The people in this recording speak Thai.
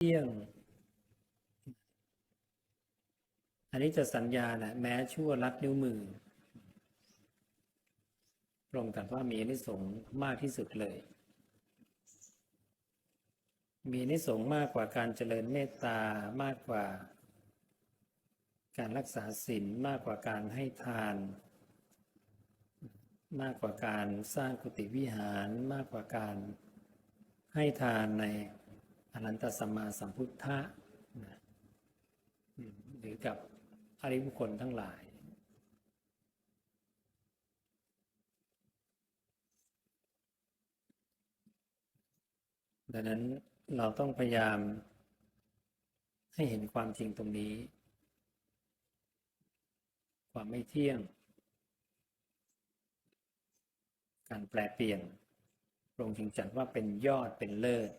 เที่ยง อันนี้จะสัญญานะแม้ชั่วลัดนิ้วมือพระองค์ตรัสว่ามีอนิสงส์มากที่สุดเลย มีอนิสงส์มากกว่าการเจริญเมตตามากกว่า การรักษาศีลมากกว่าการให้ทาน มากกว่าการสร้างกุฏิวิหารมากกว่าการให้ทานใน อนันตสัมมาสัมพุทธะนะหรือกับอริบุคคลทั้งหลาย ดังนั้นเราต้องพยายามให้เห็นความจริงตรงนี้ ความไม่เที่ยง การแปลเปลี่ยนพระองค์จึงจัดว่าเป็นยอดเป็นเลิศ